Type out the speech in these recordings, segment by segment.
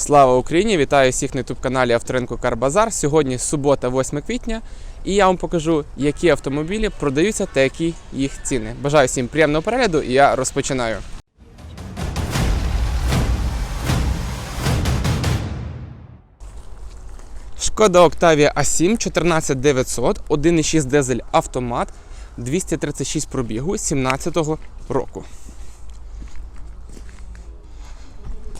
Слава Україні! Вітаю всіх на youtube каналі Авторинку Карбазар. Сьогодні субота, 8 квітня, і я вам покажу, які автомобілі продаються та які їх ціни. Бажаю всім приємного перегляду і я розпочинаю. Шкода Octavia A7 14900, 1,6 дизель автомат, 236 пробігу 17-го року.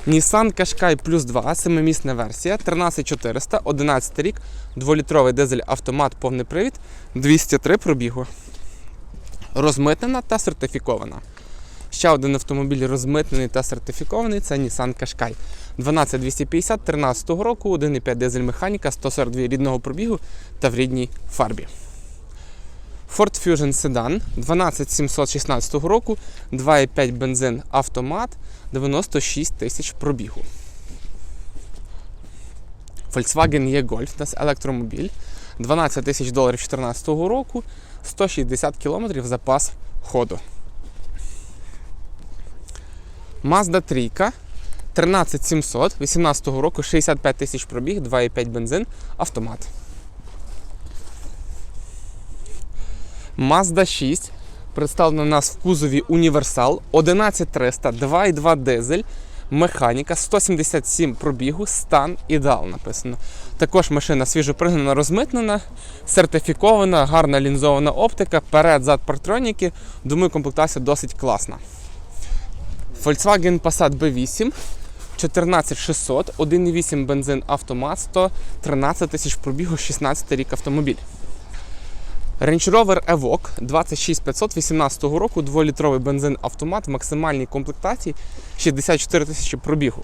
Nissan Qashqai Plus 2, семимісна версія, 13400, 11 рік, 2-літровий дизель автомат, повний привід, 203 пробігу. Розмитнена та сертифікована. Ще один автомобіль розмитнений та сертифікований це Nissan Qashqai. 12250 13 року, 1,5 дизель механіка, 142 рідного пробігу та в рідній фарбі. Ford Fusion Sedan 12716 року, 2,5 бензин автомат, 96 тисяч пробігу. Volkswagen E-Golf, у нас електромобіль, 12 тисяч доларів 2014 року, 160 км запас ходу. Mazda 3, 13700, 18 року, 65 тисяч пробіг, 2,5 бензин, автомат. Mazda 6 представлена у нас в кузові Універсал 11300, 2,2 дизель, механіка, 177 пробігу, стан ідеал написано. Також машина свіжопригнана, розмитнена, сертифікована, гарна лінзована оптика, перед зад партроніки. Думаю, комплектація досить класна. Volkswagen Passat B8 14600, 1,8 бензин автомат, 113 тисяч пробігу, 16 рік автомобіль. Range Rover Evoque 26500 18 року, 2-літровий бензин автомат в максимальній комплектації 64 тисячі пробігу.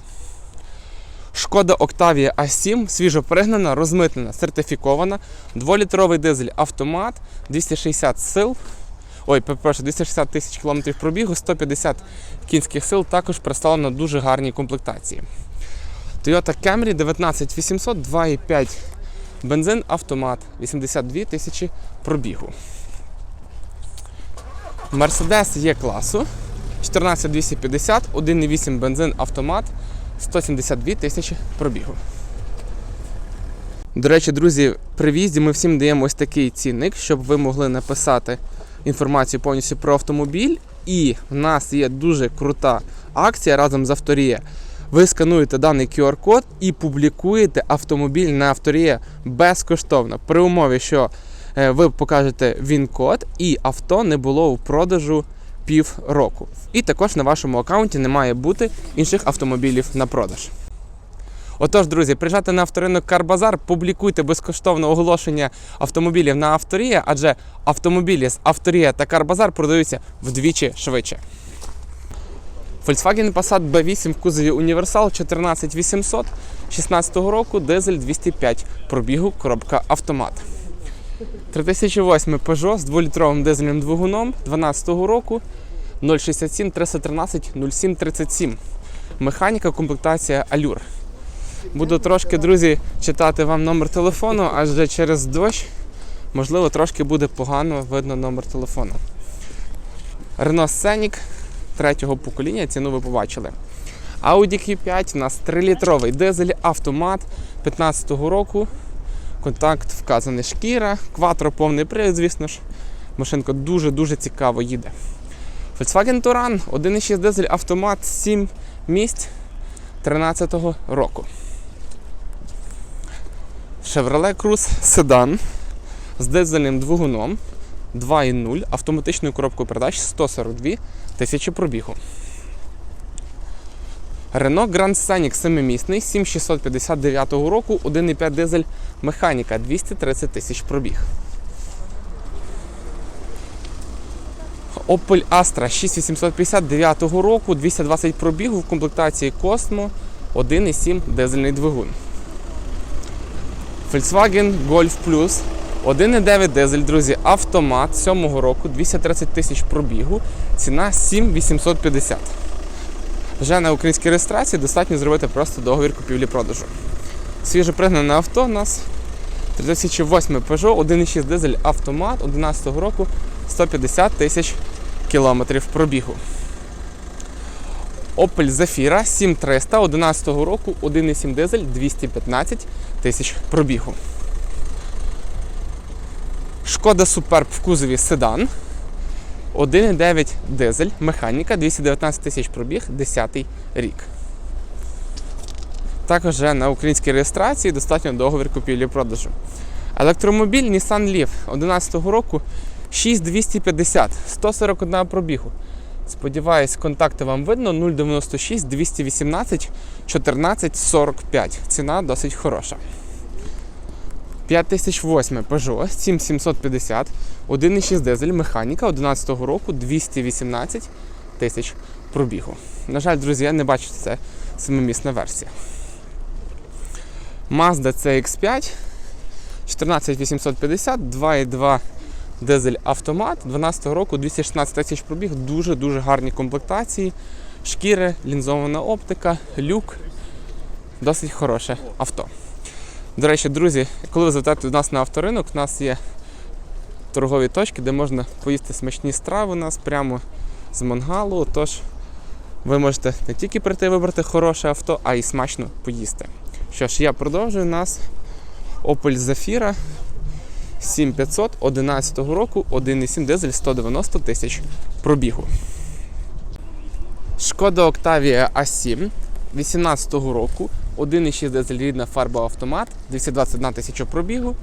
Шкода Octavia A7 свіжо пригнана, розмитнена, сертифікована, 2-літровий дизель автомат, 260 сил. Ой, перепрошую, 260 тисяч кілометрів пробігу, 150 кінських сил також представлено дуже гарній комплектації. Toyota Camry 19800 2,5 бензин автомат 82 тисячі пробігу. Mercedes є класу 14250, 1,8 бензин автомат 172 тисячі пробігу. До речі, друзі, при в'їзді ми всім даємо ось такий цінник, щоб ви могли написати інформацію повністю про автомобіль. І в нас є дуже крута акція разом з Авторія. Ви скануєте даний QR-код і публікуєте автомобіль на Авторія безкоштовно при умові, що ви покажете він-код і авто не було у продажу пів року. І також на вашому аккаунті не має бути інших автомобілів на продаж. Отож, друзі, приїжджайте на авторинок Карбазар, публікуйте безкоштовне оголошення автомобілів на Авторія, адже автомобілі з Авторія та Карбазар продаються вдвічі швидше. Volkswagen Passat B8 в кузові Універсал 14800 16 року, дизель 205 пробігу, коробка автомат. 3008 Peugeot з 2-літровим дизельним двигуном 12 року 067 313 0737. Механіка, комплектація Allure. Буду трошки, друзі, читати вам номер телефону, адже через дощ, можливо, трошки буде погано видно номер телефону. Renault Scenic третього покоління, ціну ви побачили. Audi Q5 у нас 3-літровий дизель, автомат 15-го року. Контакт вказаний шкіра, кватро повний привід, звісно ж. Машинка дуже-дуже цікаво їде. Volkswagen Touran 1,6 дизель автомат 7 місць 13-го року. Chevrolet Cruze Sedan з дизельним двигуном 2.0 автоматичною коробкою передач 142 тисячі пробігу. Renault Grand Scenic 7-місний 7659 року, 1,5 дизель механіка 230 тисяч пробіг. Opel Astra 6859 року, 220 пробігу в комплектації Cosmo 1,7 дизельний двигун. Volkswagen Golf Plus 1,9 дизель, друзі, автомат 7-го року, 230 тисяч пробігу, ціна 7850. Вже на українській реєстрації достатньо зробити просто договір купівлі-продажу. Свіже пригнане авто у нас 3008 Peugeot, 1,6 дизель автомат 11 року 150 тисяч кілометрів пробігу. Opel Zafira 7300 11 року, 1,7 дизель, 215 тисяч пробігу. Шкода Superb в кузові седан. 1,9 дизель, механіка, 219 тисяч пробіг, 10 рік. Також на українській реєстрації достатньо договір купівлі-продажу. Електромобіль Nissan Leaf 2011 року 6250, 141 пробігу. Сподіваюсь, контакти вам видно 096 218 14 45. Ціна досить хороша. 5008 Peugeot 7750, 1,6 дизель, механіка 11 року 218 тисяч пробігу. На жаль, друзі, я не бачу, це семимісна версія. Mazda CX5 14850, 2,2 дизель автомат 12 року 216 тисяч пробіг, дуже-дуже гарні комплектації, шкіри, лінзована оптика, люк. Досить хороше авто. До речі, друзі, коли ви завітаєте до нас на авторинок, у нас є торгові точки, де можна поїсти смачні страви у нас прямо з мангалу. Тож ви можете не тільки прийти вибрати хороше авто, а й смачно поїсти. Що ж, я продовжую у нас Opel Zafira 7500 11 року, 1,7 дизель 190 тисяч пробігу. Шкода Octavia A7 18 року, 1,6 дизель рідна фарба автомат, 221 тисяча пробігу.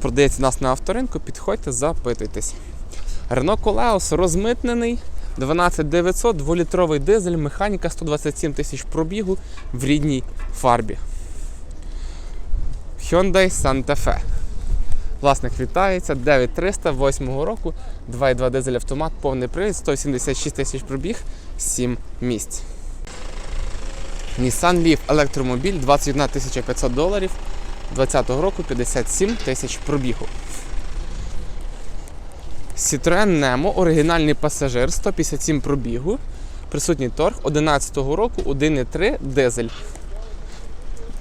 Продається нас на авторинку, підходьте, запитуйтесь. Renault Koleos розмитнений, 12900, 2-літровий дизель, механіка 127 тисяч пробігу в рідній фарбі. Hyundai Santa Fe. Власник вітається, 9300 8 року, 2,2 дизель автомат, повний привід, 176 тисяч пробіг, 7 місць. Nissan Leaf електромобіль 21 500 доларів 2020 року 57 тисяч пробігу. Citroen Nemo, оригінальний пасажир, 157 пробігу. Присутній торг 11 року 1,3 дизель.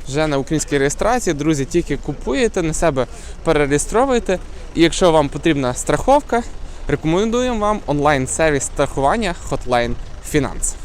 Вже на українській реєстрації, друзі, тільки купуєте, на себе перереєстровуєте. І якщо вам потрібна страховка, рекомендуємо вам онлайн-сервіс страхування Hotline Finance.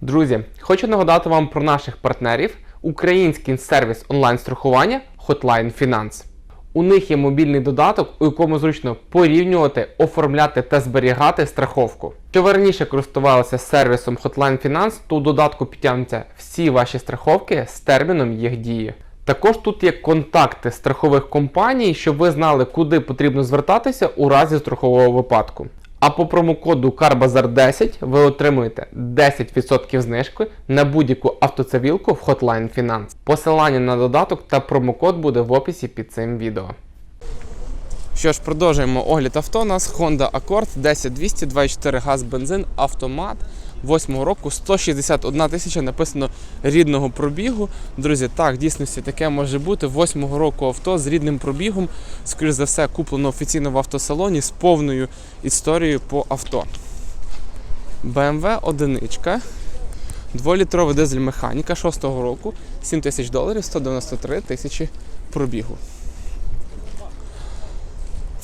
Друзі, хочу нагадати вам про наших партнерів: український сервіс онлайн-страхування Hotline Finance. У них є мобільний додаток, у якому зручно порівнювати, оформляти та зберігати страховку. Якщо ви раніше користувалися сервісом Hotline Finance, то у додатку підтягнуться всі ваші страховки з терміном їх дії. Також тут є контакти страхових компаній, щоб ви знали, куди потрібно звертатися у разі страхового випадку. А по промокоду CARBAZAR10 ви отримуєте 10% знижки на будь-яку автоцивілку в Hotline Finance. Посилання на додаток та промокод буде в описі під цим відео. Що ж, продовжуємо огляд авто. У нас Honda Accord 10200, 24 газ, бензин, автомат. 8 року 161 тисяча написано рідного пробігу. Друзі, так, в дійсності таке може бути. 8 року авто з рідним пробігом, скоріш за все, куплено офіційно в автосалоні з повною історією по авто. BMW одиничка. 2-літровий дизель механіка 6-го року, 7 тисяч доларів, 193 тисячі пробігу.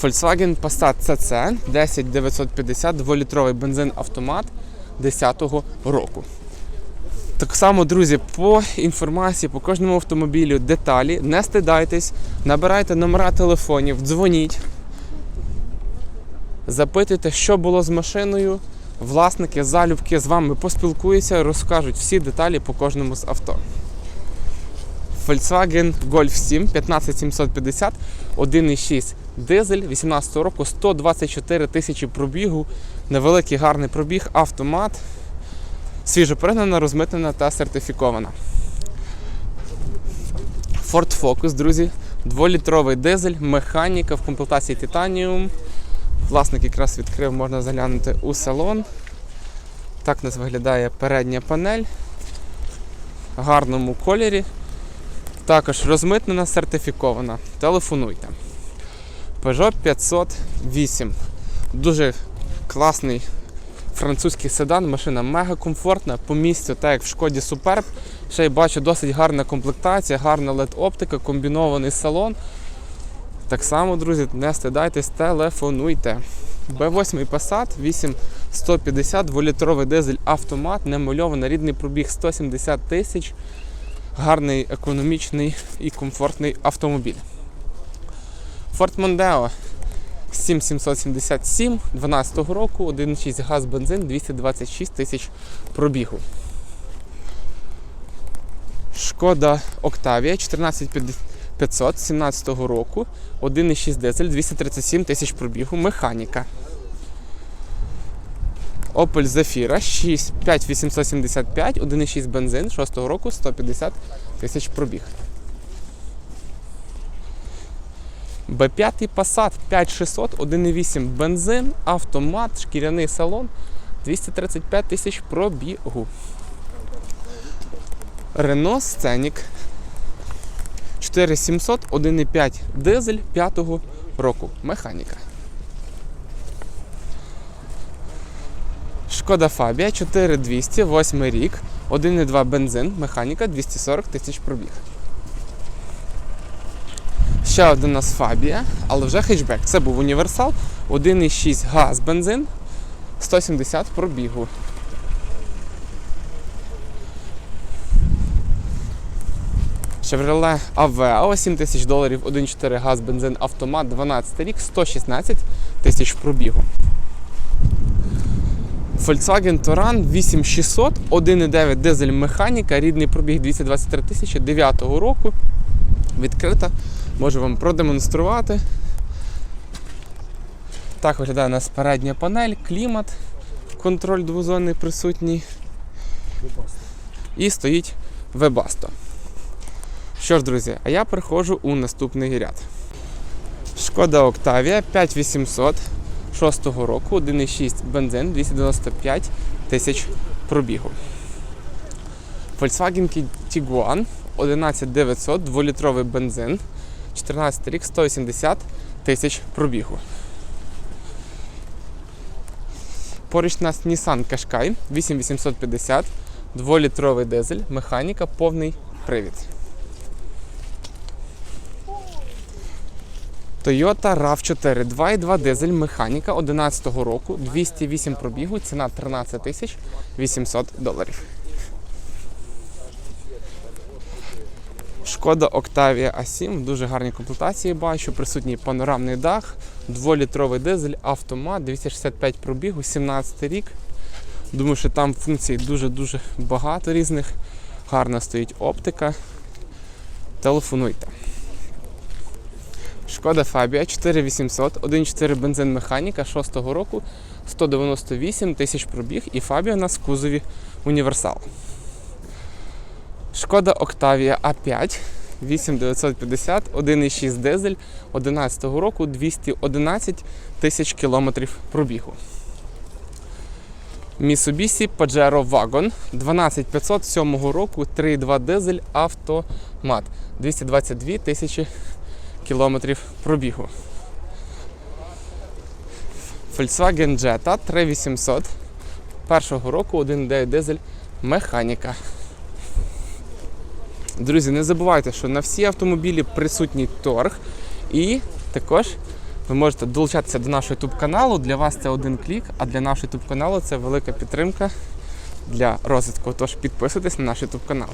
Volkswagen Passat CC 10950, 2-літровий бензин автомат 10-го року. Так само, друзі, по інформації по кожному автомобілю, деталі, не стидайтесь, набирайте номера телефонів, дзвоніть, запитуйте, що було з машиною. Власники залюбки з вами поспілкуються, розкажуть всі деталі по кожному з авто. Volkswagen Golf 7 15750, 1,6 дизель 18 року, 124 тисячі пробігу, невеликий гарний пробіг, автомат, свіжо пригнана, розмитнена та сертифікована. Ford Focus, друзі, 2-літровий дизель, механіка в комплектації Titanium. Власник якраз відкрив, можна заглянути у салон. Так у нас виглядає передня панель в гарному кольорі. Також розмитнена, сертифікована. Телефонуйте. Peugeot 508. Дуже класний французький седан, машина мега комфортна, по місцю, так як в шкоді Superb. Ще й бачу досить гарна комплектація, гарна LED-оптика, комбінований салон. Так само, друзі, не стидайтесь, телефонуйте. B8 Passat, 150, дволітровий дизель автомат, немальований, рідний пробіг 170 тисяч. Гарний, економічний і комфортний автомобіль. Ford Mondeo 7777 12 року, 1,6 газ бензин, 226 тисяч пробігу. Шкода Octavia 14500 17 року, 1,6 дизель, 237 тисяч пробігу, механіка. Opel Zafira 6, 5875, 1,6 бензин 6 року, 150 тисяч пробіг. Б5 Passat 5600, 1,8 бензин, автомат, шкіряний салон, 235 тисяч пробігу. Renault Scenic 4700, 1,5 дизель 5 року. Механіка. Шкода Фабія 4200, 8 рік, 1,2 бензин, механіка 240 тисяч пробіг. Ще один у Фабія, але вже хетчбек. Це був універсал, 1,6 газ бензин, 170 пробігу. Chevrolet Aveo 7 тисяч доларів, 1,4 газ, бензин, автомат, 12 рік, 116 тисяч пробігу. Volkswagen Touran 8600, 1,9 дизель механіка, рідний пробіг 223 тисячі 9 року. Відкрита. Можу вам продемонструвати. Так виглядає у нас передня панель, клімат, контроль двозонний присутній. І стоїть Webasto. Що ж, друзі, а я переходжу у наступний ряд. Шкода Octavia 5800 6 року, 1,6 бензин, 295 тисяч пробігу. Volkswagen Tiguan 11900, 2-літровий бензин, 14 рік, 180 тисяч пробігу. Поруч у нас Nissan Qashqai 8850, 2-літровий дизель, механіка, повний привід. Toyota RAV4 2.2 дизель, механіка 11 року, 208 пробігу, ціна 13 тисяч 800 доларів. Шкода Octavia A7 в дуже гарній комплектації бачу, присутній панорамний дах, 2-літровий дизель, автомат, 265 пробігу, 17 рік. Думаю, що там функцій дуже-дуже багато різних. Гарна стоїть оптика. Телефонуйте. Шкода Фабія 4800, 1.4 бензин механіка 6 року, 198 тисяч пробіг і Фабія у нас в кузові універсал. Шкода Octavia A5 8950, 1.6 дизель 11 року, 211 тисяч кілометрів пробігу. Mitsubishi Pajero Wagon 12500 7 року, 3.2 дизель автомат 222 тисячі кілометрів пробігу. Volkswagen Jetta 3800 першого року 1.9 дизель механіка. Друзі, не забувайте, що на всі автомобілі присутній торг. І також ви можете долучатися до нашого YouTube каналу. Для вас це один клік, а для нашого YouTube каналу це велика підтримка для розвитку. Тож підписуйтесь на наш YouTube канал.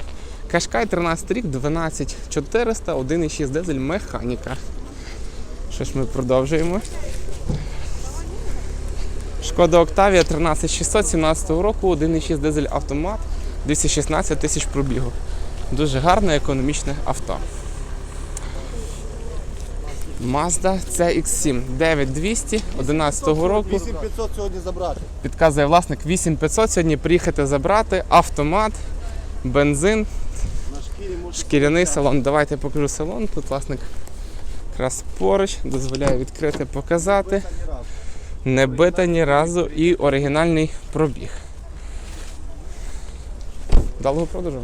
Кашкай 13 рік, 12400, 1,6 дизель, механіка. Що ж ми продовжуємо? Шкода Octavia 13600 17 року, 1,6 дизель автомат, 216 тисяч пробігу. Дуже гарне економічне авто. Mazda CX7 9200 11 року. 8500 сьогодні забрати. Підказує власник 8500 сьогодні приїхати забрати автомат, бензин, шкіряний салон. Давайте я покажу салон. Тут власник якраз поруч, дозволяє відкрити, показати. Не бита ні разу і оригінальний пробіг. Далого продажу.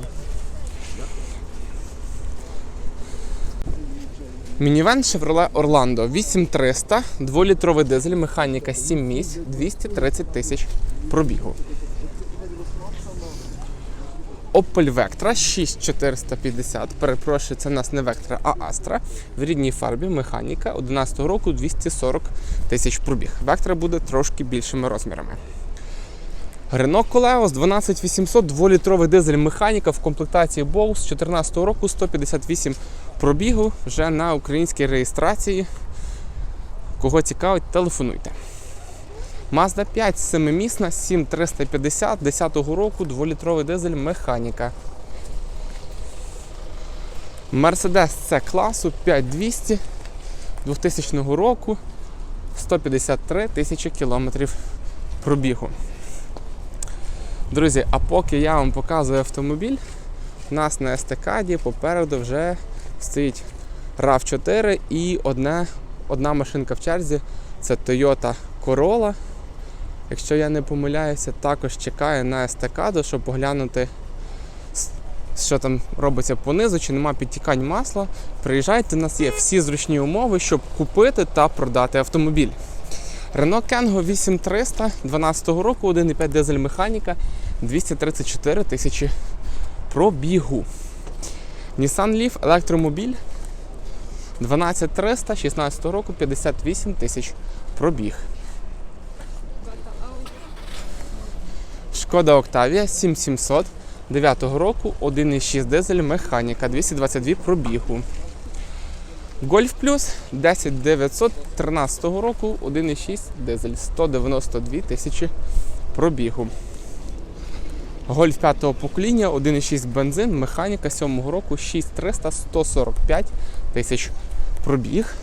Мінівен Chevrolet Orlando 8300, 2-літровий дизель, механіка 7 місць, 230 тисяч пробігу. Opel Vectra 6450, перепрошую, це в нас не Vectra, а Astra. В рідній фарбі, механіка 11 року 240 тисяч пробіг. Vectra буде трошки більшими розмірами. Renault Koleos 12800, 2-літровий дизель механіка в комплектації Bose з 2014 року 158 пробігу вже на українській реєстрації. Кого цікавить, телефонуйте. Mazda 5 семимісна 7350 10 року, 2-літровий дизель механіка. Mercedes C класу 5200 2000 року 153 тисячі кілометрів пробігу. Друзі, а поки я вам показую автомобіль, у нас на естакаді попереду вже стоїть RAV4 і одне, одна машинка в черзі це Toyota Corolla. Якщо я не помиляюся, також чекає на естакаду, щоб поглянути, що там робиться понизу, чи нема підтікань масла. Приїжджайте, у нас є всі зручні умови, щоб купити та продати автомобіль. Renault Kangoo 8300 12 року, 1,5 дизель механіка, 234 тисячі пробігу. Nissan Leaf електромобіль 12300 16 року, 58 тисяч пробіг. Шкода Octavia 7700 9 року, 1,6 дизель механіка, 222 пробігу. Golf Plus 10900 13 року, 1,6 дизель, 192 тисячі пробігу. Гольф 5-го покоління, 1,6 бензин, механіка 7-го року, 6300, 145 тисяч пробіг.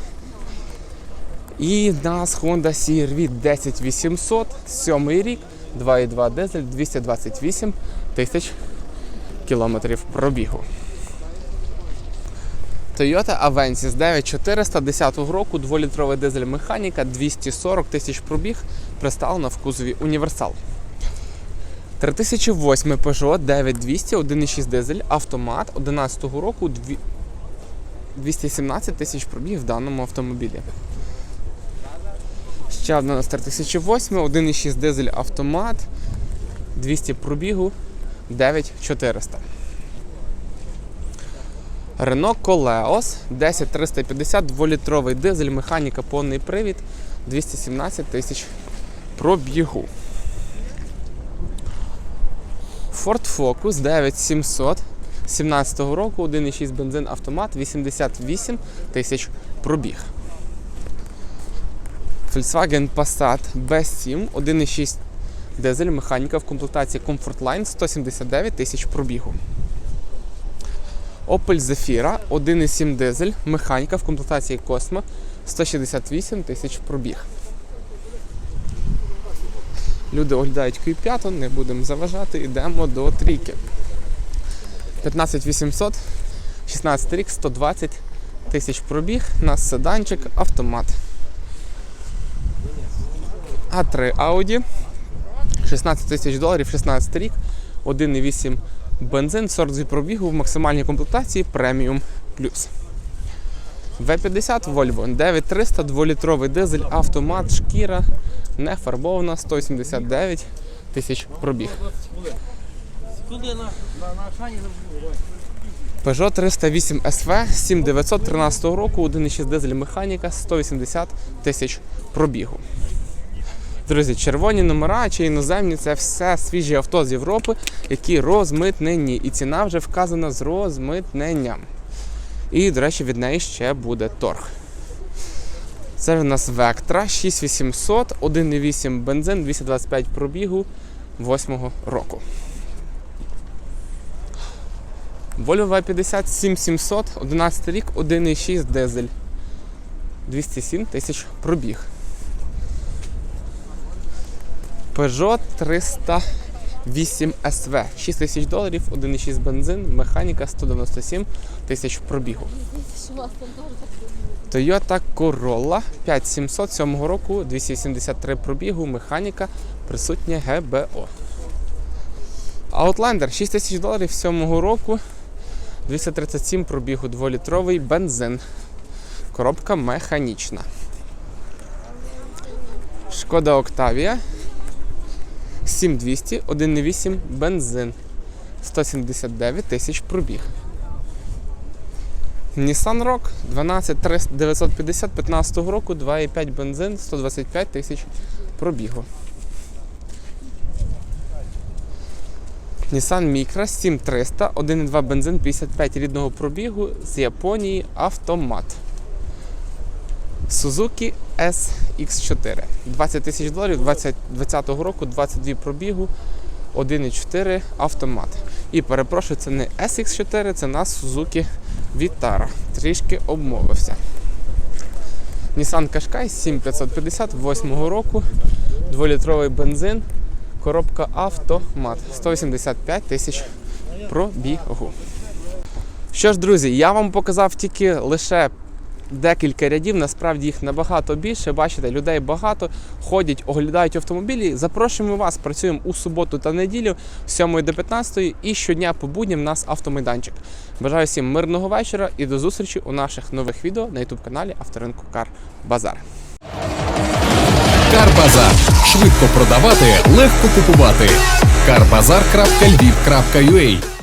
І в нас Honda CR-V 10800, 7 рік, 2,2 дизель, 228 тисяч кілометрів пробігу. Toyota Avensis 9400 10 року, 2-літровий дизель механіка, 240 тисяч пробіг, представлена в кузові універсал. 3008 Peugeot 9200, 1,6 дизель, автомат 11 року, 217 тисяч пробіг в даному автомобілі. Ще одна у нас 3008, 1,6 дизель автомат, 200 пробігу, 9400. Renault Koleos 10350, 2-літровий дизель, механіка, повний привід, 217 тисяч пробігу. Ford Focus 9700 17 року, 1,6 бензин автомат, 88 тисяч пробіг. Volkswagen Passat B7 1,6 дизель, механіка в комплектації Comfortline 179 тисяч пробігу. Opel Zafira 1,7 дизель, механіка в комплектації Cosmo 168 тисяч пробіг. Люди оглядають Q5, не будемо заважати, йдемо до трійки. 15800, 16 рік, 120 тисяч пробіг, нас седанчик, автомат. А3 Audi, 16 тисяч доларів, 16 рік, 1,8 бензин, 42 пробігу в максимальній комплектації преміум плюс. В50 Volvo 9300, 2-літровий дизель, автомат, шкіра, не фарбована, 179 тисяч пробіг. Peugeot 308 SV 7913 року, 1,6 дизель механіка, 180 тисяч пробігу. Друзі, червоні номера чи іноземні це все свіжі авто з Європи, які розмитнені. І ціна вже вказана з розмитненням. І, до речі, від неї ще буде торг. Це в нас Vectra 6800, 1,8 бензин, 225 пробігу 8 року. Volvo V50 7700, 11 рік, 1,6 дизель. 207 тисяч пробіг. Peugeot 308 SV, 6 тисяч доларів, 1,6 бензин, механіка 197 тисяч пробігу. Toyota Corolla 5700 7 року, 273 пробігу, механіка, присутнє ГБО. Outlander 6 тисяч доларів 7 року, 237 пробігу, 2-літровий бензин. Коробка механічна. Шкода Octavia 7200, 1,8 бензин. 179 тисяч пробіг. Nissan Rock 12950 15 року, 2,5 бензин, 125 тисяч пробігу. Nissan Micra 7300, 1,2 бензин 55 рідного пробігу з Японії автомат. Suzuki SX4. 20 тисяч доларів 2020 року, 22 пробігу, 1,4 автомат. І перепрошую, це не SX4, це нас Suzuki Vitara. Трішки обмовився. Nissan Qashqai 7550 8 року, 2-літровий бензин, коробка автомат. 185 тисяч пробігу. Що ж, друзі, я вам показав тільки лише декілька рядів, насправді їх набагато більше. Бачите, людей багато, ходять, оглядають автомобілі. Запрошуємо вас, працюємо у суботу та неділю з 7 до 15 і щодня по будням нас автомайданчик. Бажаю всім мирного вечора і до зустрічі у наших нових відео на youtube каналі Авторинку Кар Базар. Карбазар. Швидко продавати, легко купувати. Карбазар.львів.ua